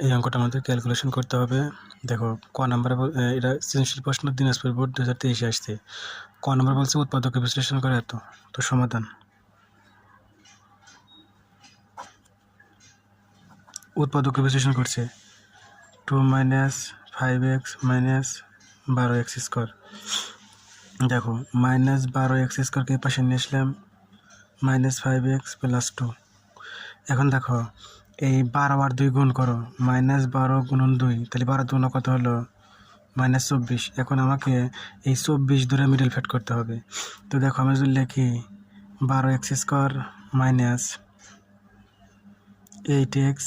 এই অঙ্কটা আমাদের ক্যালকুলেশন করতে হবে। দেখো, ক নাম্বারে এটা সৃজনশীল প্রশ্ন দিনাজপুর বোর্ড দু হাজার তেইশে আসছে। ক নাম্বার বলছে উৎপাদকে বিশ্লেষণ করে এত। তো সমাধান। উৎপাদকে বিশ্লেষণ করছে। Two minus five x minus বারো এক্স স্কোয়ার। দেখো, মাইনাস বারো এক্স স্কোয়ারকে পাশে নিয়ে আসলাম। Minus five x plus two. এখন দেখো এই বারো আর দুই গুণ করো, মাইনাস বারো গুণন দুই, তাহলে বারো দুগুণ কত হলো? মাইনাস চব্বিশ। এখন আমাকে এই চব্বিশ ধরে মিডল ফেট করতে হবে। তো দেখো, আমি যদি লিখি বারো x square minus eight x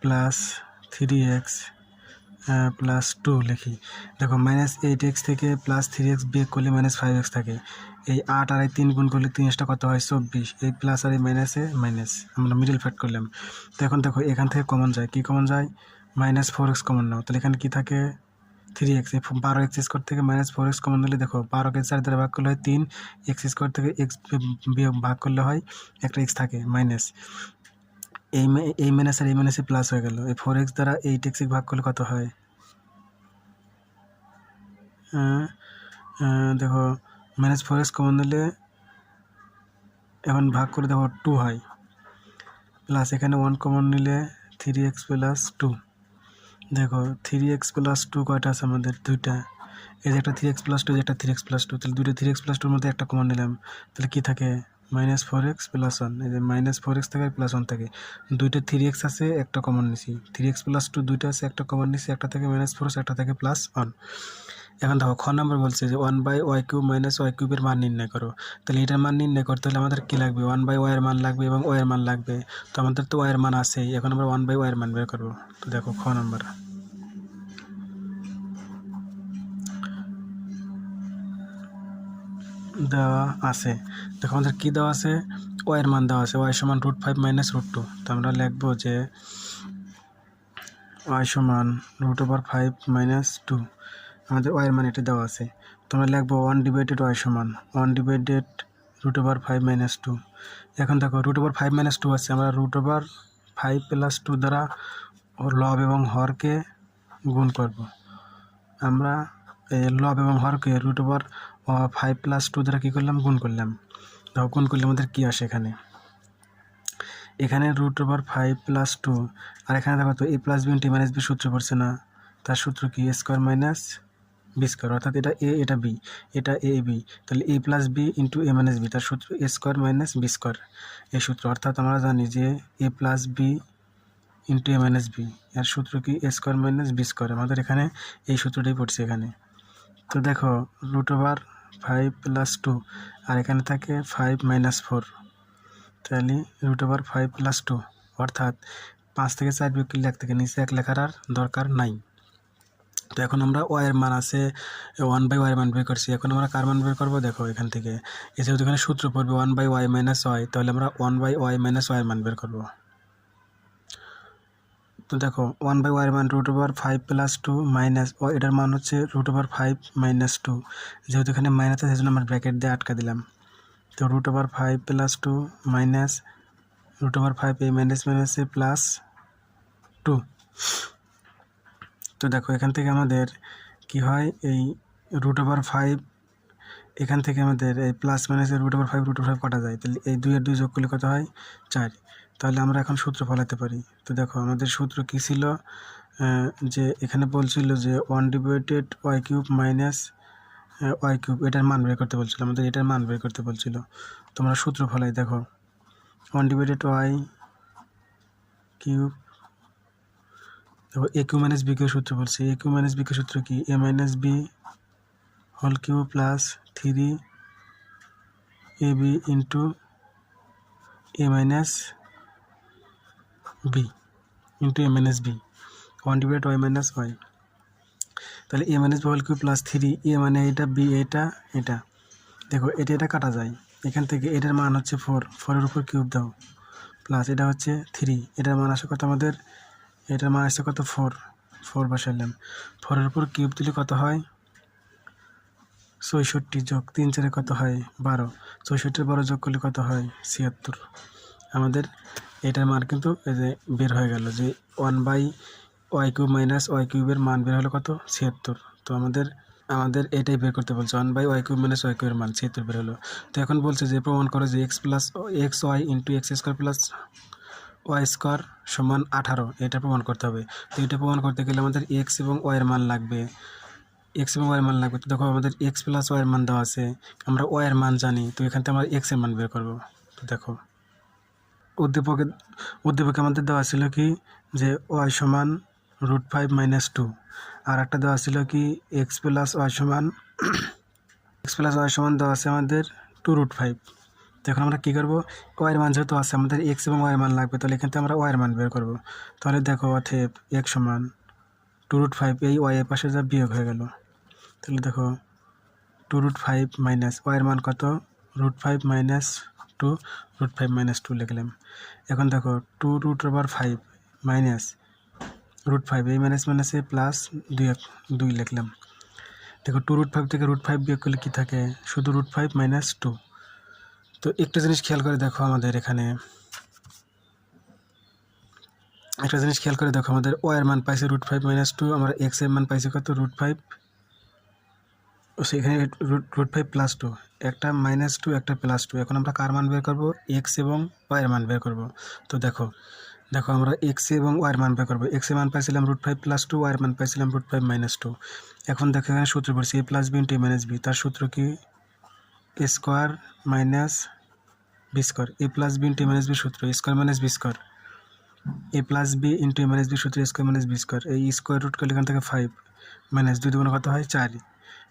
plus three x plus two লিখি। দেখো মাইনাস এইট এক্স থেকে প্লাস থ্রি এক্স বিয়োগ করলে মাইনাস ফাইভ এক্স থাকে। এই আট আর এই তিন গুণ করলে তিন এক্সটা কত হয়? চব্বিশ। এই প্লাস আর এই মাইনাসে মাইনাস আমরা মিডল ফ্যাট করলাম। তো এখন দেখো, এখান থেকে কমন যায়। কি কমন যায়? মাইনাস ফোর এক্স কমন নাও। তাহলে এখানে কী থাকে? থ্রি এক্স বারো এক্স স্কোয়ার থেকে মাইনাস ফোর এক্স কমন দিলে দেখো বারোকে চার দ্বারা ভাগ করলে হয় তিন। এক্স স্কোয়ার থেকে এক্স বিয়োগ ভাগ করলে হয় একটা এক্স থাকে মাইনাস এই এই মাইনাস আর এই মাইনাসে প্লাস হয়ে গেল। এই ফোর এক্স দ্বারা এইট এক্স ভাগ করলে কত হয়? দেখো মাইনাস ফোর এক্স কমন দিলে এখন ভাগ করে দেখো টু হয়। প্লাস এখানে ওয়ান কমন নিলে থ্রি এক্স প্লাস টু দেখো থ্রি এক্স প্লাস টু কয়টা আছে আমাদের? দুইটা। এই যে একটা থ্রি এক্স প্লাস টু একটা থ্রি এক্স প্লাস টু তাহলে দুইটা থ্রি এক্স প্লাস টুর মধ্যে একটা কমন নিলাম। তাহলে কী থাকে? Minus four x plus one এই যে মাইনাস ফোর এক্স থাকে প্লাস ওয়ান থাকে। দুইটা থ্রি এক্স আছে, একটা কমন নিছি। থ্রি এক্স প্লাস টু দুইটা আছে, একটা কমন নিছি, একটা থেকে মাইনাস ফোর একটা থেকে প্লাস ওয়ান এখন দেখো, খ নাম্বার বলছে যে one by y cube minus y কিউবের মান নির্ণয় করো। তাহলে এটার মান নির্ণয় করতে হলে আমাদের কী লাগবে? ওয়ান বাই ওয়াইয়ের মান লাগবে এবং ওয়ের মান লাগবে। তো আমাদের তো ওয়ের মান আছেই, এখন আমরা ওয়ান বাই ওয়াইয়ের মান বের করব। তো দেখো, খ নাম্বার। দেওয়া আছে। দেখো, আমাদের কী দেওয়া আছে? ওয়ের মান দেওয়া আছে ওয়াই সমান root five minus root two তো আমরা লিখব যে ওয়াই সমান root over five minus two আমাদের ওয়াইয়ের মান এটা দেওয়া আছে। তোমরা লিখব ওয়ান ডিভাইডেড ওয়াই সমান one divided root over five minus two এখন দেখো root over five minus two আছে, আমরা root over five plus two দ্বারা লব এবং হরকে গুণ করব। আমরা লব এবং হরকে root over five plus two দ্বারা কী করলাম? গুণ করলাম। দেখো, গুণ করলে আমাদের কী আসে এখানে? এখানে root over five plus two আর এখানে দেখো তো a plus b into minus b সূত্র পড়ছে না। তার সূত্র কি? স্কোয়ার মাইনাস বি স্কোয়ার অর্থাৎ এটা এ এটা বি এটা এ বি তাহলে a plus b into a minus b তার সূত্র a square minus b square এই সূত্র। অর্থাৎ আমরা জানি যে a plus b into a minus b এর সূত্র কি? A square minus b square আমাদের এখানে এই সূত্রটাই পড়ছে এখানে। তো দেখো root over five plus two আর এখানে থাকে ফাইভ মাইনাস ফোর তাহলে root over five plus two অর্থাৎ পাঁচ থেকে চার বিয়োগ এক থেকে নিচে এক লেখার আর দরকার নাই। তো এখন আমরা ওয়ের মান আছে ওয়ান বাই ওয়াই মান বের করছি। এখন আমরা কার মান বের করব? দেখো এখান থেকে। এছাড়া এখানে সূত্র পড়বে one by y minus y তাহলে আমরা one by y minus y মান বের করব। তো দেখো ওয়ান বাই ওয়াই মান root over five plus two minus এটার মান হচ্ছে root over five minus two যেহেতু এখানে মাইনাস আছে, সেজন্য আমরা ব্র্যাকেট দিয়ে আটকা দিলাম। তো root over five plus two minus root over five এই মাইনাস মাইনাসে প্লাস টু তো দেখো, এখান থেকে আমাদের কি হয়? এই রুট ওভার ফাইভ এখান থেকে আমাদের এই প্লাস মাইনাসের root over five root over five কাটা যায়। তাহলে এই দুই আর দুই যোগ করলে কত হয়? চার। তাহলে আমরা এখন সূত্র ফলাতে পারি। তো দেখো, আমাদের সূত্র কী ছিল? যে এখানে বলছিল যে one divided y cube minus y cube এটার মান বের করতে বলছিল। আমাদের এটার মান বের করতে বলছিল। তোমরা সূত্র ফলাই দেখো। ওয়ান ডিভাইডেড ওয়াই কিউব দেখো a cube minus b cube সূত্র বলছে। A cube minus b cube সূত্র কি? A minus b whole cube plus three a b into a minus b into a minus b one divide y minus y তাহলে a minus b whole cube plus three a মানে এটা B এটা এটা। দেখো, এটা এটা কাটা যায়। এখান থেকে এটার মান হচ্ছে ফোর ফোরের উপর কিউব দাও। প্লাস এটা হচ্ছে থ্রি এটার মান আসে কথা আমাদের এটার মান আসছে কত? ফোর। ফোর বসাইলাম ফোরের উপর কিউব দিলে কত হয়? চৌষট্টি যোগ তিন চারে কত হয়? বারো। চৌষট্টির বারো যোগ করলে কত হয়? ছিয়াত্তর। আমাদের এটার মান কিন্তু এই যে বের হয়ে গেল যে one by y cube minus y কিউবের মান বের হলো কত? ছিয়াত্তর। তো আমাদের আমাদের এটাই বের করতে বলছে। One by y cube minus y কিউবের মান ছিয়াত্তর বের হলো। তো এখন বলছে যে প্রমাণ করো যে x plus x y into x square plus y square সমান আঠারো, এটা প্রমাণ করতে হবে। তো এটা প্রমাণ করতে গেলে আমাদের এক্স এবং ওয়াইয়ের মান লাগবে। এক্স এবং ওয়াইয়ের মান লাগবে। তো দেখো আমাদের এক্স প্লাস ওয়াইয়ের মান দেওয়া আছে। আমরা ওয়াইয়ের মান জানি। তো এখান থেকে আমরা এক্সের মান বের করব। তো দেখো, উদ্দীপকে উদ্দীপকে আমাদের দেওয়া ছিল কি? যে ওয়াই সমান রুট ফাইভ মাইনাস টু আর একটা দেওয়া ছিল কি? এক্স প্লাস ওয়াই সমান এক্স প্লাস ওয়াই সমান দেওয়া আছে আমাদের টু রুট ফাইভ তো এখন আমরা কী করব? ওয়াইয়ের মান যেহেতু আছে, আমাদের এক্স এবং ওয়াইয়ের মান লাগবে, তাহলে এখান থেকে আমরা ওয়াইয়ের মান বের করব। তাহলে দেখো অথেব এক্স সমান টু রুট ফাইভ এই ওয়াইয়ের পাশে যা বিয়োগ হয়ে গেল। তাহলে দেখো টু রুট ফাইভ মাইনাস ওয়াইয়ের মান কত? Root five minus two root five minus two লিখলাম। এখন দেখো two root over five minus root five এই মাইনাস মাইনাসে প্লাস দুই এক, দুই লিখলাম। দেখো টু রুট ফাইভ থেকে রুট ফাইভ বিয়োগ করলে কী থাকে? শুধু রুট ফাইভ মাইনাস টু তো একটা জিনিস খেয়াল করে দেখো আমাদের এখানে। একটা জিনিস খেয়াল করে দেখো আমাদের ওয়ার মান পাইছে রুট ফাইভ মাইনাস টু আমরা এক্সের মান পাইছে কত? রুট ফাইভ সেখানে রুট ফাইভ প্লাস টু একটা মাইনাস টু একটা প্লাস টু এখন আমরা কার মান বের করব? এক্স এবং ওয়াইয়ের মান বের করব। তো দেখো দেখো আমরা এক্স এবং ওয়াইয়ের মান বের করব। এক্স মান পাইছিলাম রুট ফাইভ প্লাস টু ওয়াইয়ের মান পাইছিলাম রুট ফাইভ মাইনাস টু এখন দেখো এখানে সূত্র পড়ছি a plus b into minus b তার সূত্র কি? Square minus b square a plus b into a b সূত্র square minus b square a plus b into a minus b সূত্র স্কোয়ার মাইনাস বি স্কোয়ার এই square root করলে এখান থেকে five minus দুই দুগুণ কত হয়? চারই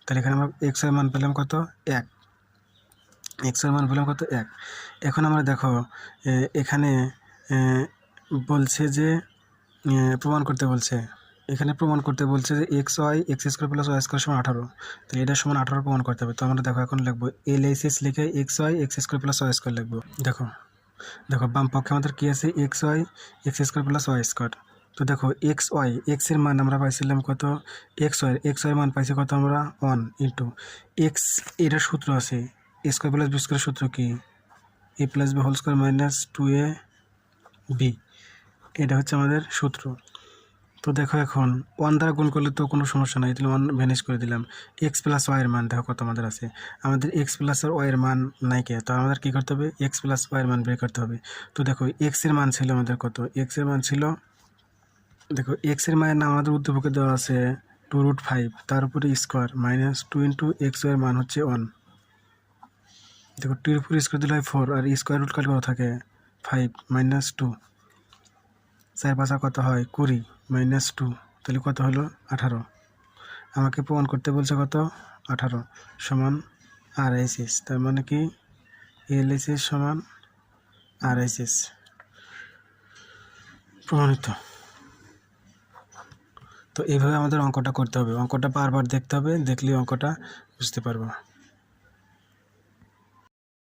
তাহলে এখানে আমরা এক্সের মান পেলাম কত? এক। এক্সের মান পেলাম কত? এক। এখন আমরা দেখো এখানে বলছে যে প্রমাণ করতে বলছে এখানে প্রমাণ করতে বলছে যে x y x square plus y square সমান আঠারো। তাহলে এটা সমান আঠারো প্রমাণ করতে হবে। তো আমরা দেখো, এখন লিখব এল এস এস লিখে x y x square plus y square লিখব। দেখো দেখো, বাম পক্ষে আমাদের কী আছে? X y x square plus y square তো দেখো এক্স ওয়াই এক্সের মান আমরা পাইছিলাম কত? এক্স ওয়াই এক্স ওয়াই মান পাইছি কত আমরা? ওয়ান ইন্টু এক্স এটার সূত্র আছে। স্কোয়ার প্লাস বি স্কোয়ার সূত্র কী? A plus b whole square minus two a b এটা হচ্ছে আমাদের সূত্র। তো দেখো এখন ওয়ান দ্বারা গুণ করলে তো কোনো সমস্যা নাই, তাহলে ওয়ান ভ্যানিশ করে দিলাম। এক্স প্লাস ওয়াইয়ের মান, দেখো কত আমাদের আছে। আমাদের এক্স প্লাস আর ওয়াইয়ের মান নাই কে, তো আমাদের কী করতে হবে? এক্স প্লাস ওয়াইয়ের মান বের করতে হবে। তো দেখো এক্সের মান ছিল আমাদের কত? এক্সের মান ছিল, দেখো এক্সের মানের নাম আমাদের উদ্দীপকে দেওয়া আছে টু রুট ফাইভ তার উপরে স্কোয়ার মাইনাস টু ইন্টু এক্সের মান হচ্ছে ওয়ান দেখো টুর উপর স্কোয়ার দিলে হয় ফোর আর স্কোয়ার রুট কাটলে থাকে? ফাইভ মাইনাস টু চার পাঁচা কত হয়? কুড়ি। মাইনাস টু, তাহলে কত হলো? আঠারো। আমাকে প্রমাণ করতে বলছে কত? আঠারো সমান আর এইচ এস তার মানে কি? এল এইচ এস সমান আর এইচ এস প্রমাণিত। তো এইভাবে আমাদের অঙ্কটা করতে হবে। অঙ্কটা বারবার দেখতে হবে দেখলে অঙ্কটা বুঝতে পারব।